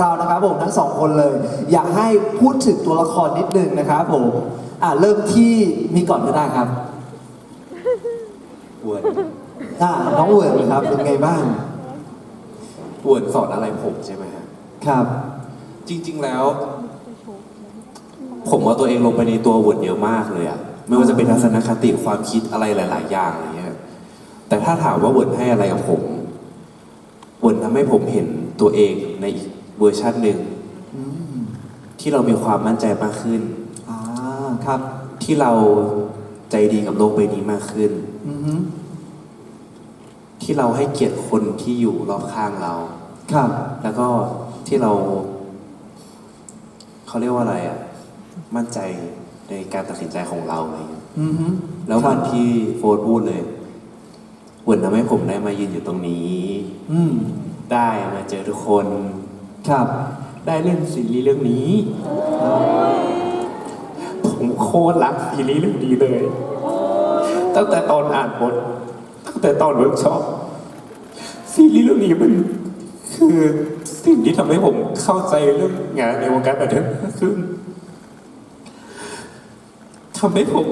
เรานะครับผมทั้งสองคนเลย อยากให้พูดถึงตัวละครนิดนึงนะครับผมอ่าเริ่มที่มีก่อนก็ได้ครับปวนอ่าน้องเวิร์ดครับเป็นไงบ้างปวนสอนอะไรผมใช่ไหมฮะครับ จริง ๆแล้ว ผมว่าตัวเองลงไปในตัวเวิร์ดเยอะมากเลยอะไม่ว่าจะเป็นทัศนคติความคิดอะไรหลาย ๆ อย่างอะไรเงี้ยแต่ถ้าถามว่าเวิร์ดให้อะไรกับผมเวิร์ดทำให้ผมเห็นตัวเองในอีก เวอร์ชันหนึ่งอืมที่เรามีความมั่นใจมากขึ้น อ่าครับที่เราใจดีกับโลกใบนี้มากขึ้น อือฮึที่เราให้เกียรติคนที่อยู่รอบข้างเรา ครับแล้วก็ที่เรา เขาเรียกว่าอะไรอะ มั่นใจในการตัดสินใจของเราอะไรอย่างเงี้ยอือฮึแล้ววันที่โฟร์พูดเลยเหมือนทำให้ผมได้มายืนอยู่ตรงนี้ อืม ได้มาเจอทุกคน ครับ ได้เล่นซีรีส์เรื่องนี้ ผมโคตรรักซีรีส์เรื่องนี้เลย ตั้งแต่ตอนอ่านบท ตั้งแต่ตอนเวิร์กช็อปซีรีส์เรื่องนี้มันคือสิ่งที่ทำให้ผมเข้าใจเรื่องงานในวงการบันเทิงขึ้นทำให้ผม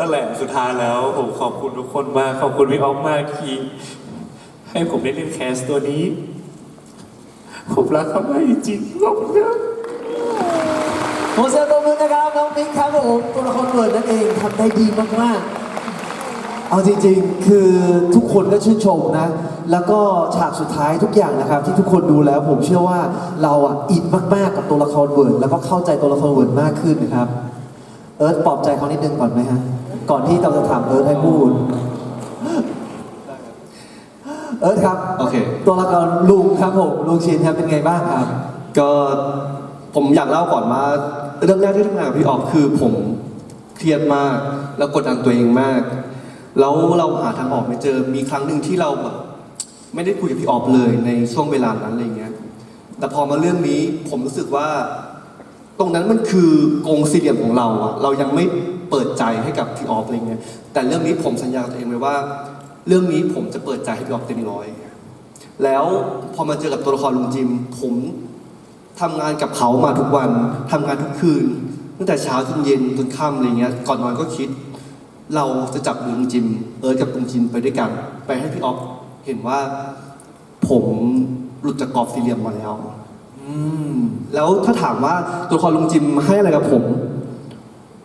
นั่นแหละสุดท้ายแล้วผมขอบคุณทุกคนมากขอบคุณพี่ออฟมากที่ให้ผมได้เล่นแคสตัวนี้ ผมรักเขามากจริงๆขอบคุณครับโมเสสตบมือนะครับน้องมิกครับผมตัวละครเวิร์ดนั่นเองทำได้ดีมากๆ เอาจริงๆ คือทุกคนก็ชื่นชมนะ แล้วก็ฉากสุดท้ายทุกอย่างนะครับ ที่ทุกคนดูแล้วผมเชื่อว่าเราอะอินมากๆกับตัวละครเวิร์ดแล้วก็เข้าใจตัวละครเวิร์ดมากขึ้นนะครับ เอิร์ธปลอบใจเขานิดนึงก่อนไหมฮะ ก่อนที่เราจะถามเอิร์ธให้พูด เอิร์ธครับ โอเค ตัวละครลุงครับผมลุงชินครับเป็นไงบ้างครับ ก็ผมอยากเล่าก่อนว่าเรื่องแรกที่ทำงานกับพี่ออฟคือผมเครียดมากแล้วกดดันตัวเองมาก แล้วเราหาทางออกไม่เจอมีครั้งหนึ่งที่เราแบบไม่ได้คุยกับพี่ออฟเลยในช่วงเวลานั้นอะไรเงี้ยแต่พอมาเรื่องนี้ผมรู้สึกว่า ตรงนั้นมันคือกรงสี่เหลี่ยมของเราอะเรายังไม่เปิดใจให้กับพี่ออฟอะไรเงี้ยแต่เรื่องนี้ผมสัญญากับตัวเองไว้ว่า เรื่องนี้ผมจะเปิดใจให้พี่ออฟเต็มร้อยแล้วพอมาเจอกับตัวละครลุงจิม ผมทำงานกับเขามาทุกวันทำงานทุกคืน ตั้งแต่เช้าจนเย็นจนค่ำอะไรเงี้ยก่อนนอนก็คิด เราจะจับลุงจิม เอิร์ธกับลุงจิมไปด้วยกัน ไปให้พี่ออฟเห็นว่า ผมหลุดจากกรอบสี่เหลี่ยมมาแล้ว อืม แล้วถ้าถามว่าตัวละครลุงจิมให้อะไรกับผม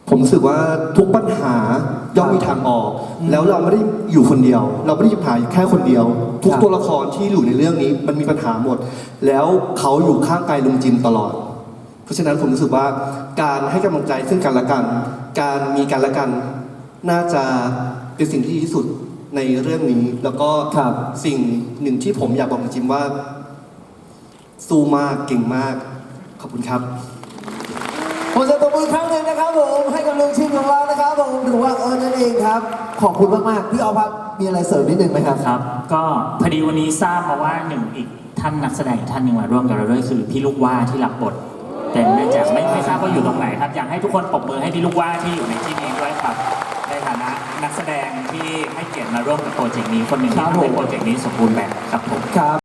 ผมรู้สึกว่าทุกปัญหาย่อมมีทางออก แล้วเราไม่ได้อยู่คนเดียว เราไม่ได้มีปัญหาอยู่แค่คนเดียว ทุกครับตัวละครที่อยู่ในเรื่องนี้มันมีปัญหาหมด แล้วเขาอยู่ข้างกายลุงจิมตลอด เพราะฉะนั้นผมรู้สึกว่าการให้กำลังใจซึ่งกันและกัน การมีกันและกันน่าจะเป็นสิ่งที่ดีที่สุดในเรื่องนี้ แล้วก็ครับสิ่งหนึ่งที่ผมอยากบอกลุงจิมว่า สู้มากเก่งมากข อบคุณครับผมจะตบมืออีกครั้งหนึ่งนะครับผมให้กับลุงชิมของเรานะครับผมหรือว่าเอิร์ธนั่นเองครับ ขอบคุณมากๆพี่ออฟครับมีอะไรเสริมนิดนึงไหมครับ ครับ ก็พอดีวันนี้ทราบมาว่าหนึ่งอีกท่านนักแสดงอีกท่านหนึ่งมาร่วมกับเราด้วยคือพี่ลูกว่าที่รับบทแต่เนื่องจากไม่ไม่ทราบว่าอยู่ตรงไหนครับ อยากให้ทุกคนปรบมือให้พี่ลูกว่าที่อยู่ในที่นี้ด้วยครับ ในฐานะนักแสดงที่ให้เกียรติมาร่วมกับโปรเจกต์นี้คนหนึ่งครัที่บผมทำให้โปรเจกต์นี้สมบูรณ์แบบครับผม ครับ